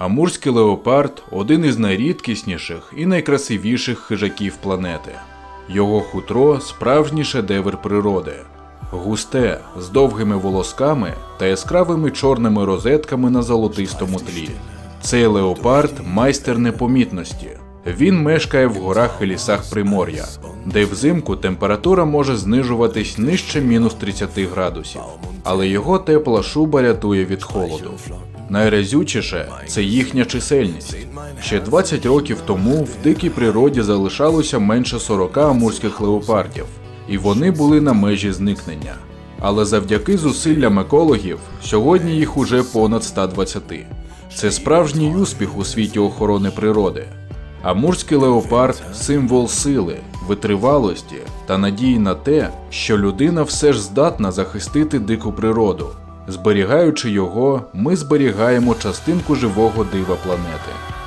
Амурський леопард один із найрідкісніших і найкрасивіших хижаків планети. Його хутро справжній шедевр природи. Густе, з довгими волосками та яскравими чорними розетками на золотистому тлі. Цей леопард майстер непомітності. Він мешкає в горах і лісах Примор'я, де взимку температура може знижуватись нижче мінус 30 градусів, але його тепла шуба рятує від холоду. Найразючіше це їхня чисельність. Ще 20 років тому в дикій природі залишалося менше 40 амурських леопардів, і вони були на межі зникнення. Але завдяки зусиллям екологів сьогодні їх уже понад 120. Це справжній успіх у світі охорони природи. Амурський леопард символ сили, витривалості та надії на те, що людина все ж здатна захистити дику природу. Зберігаючи його, ми зберігаємо частинку живого дива планети.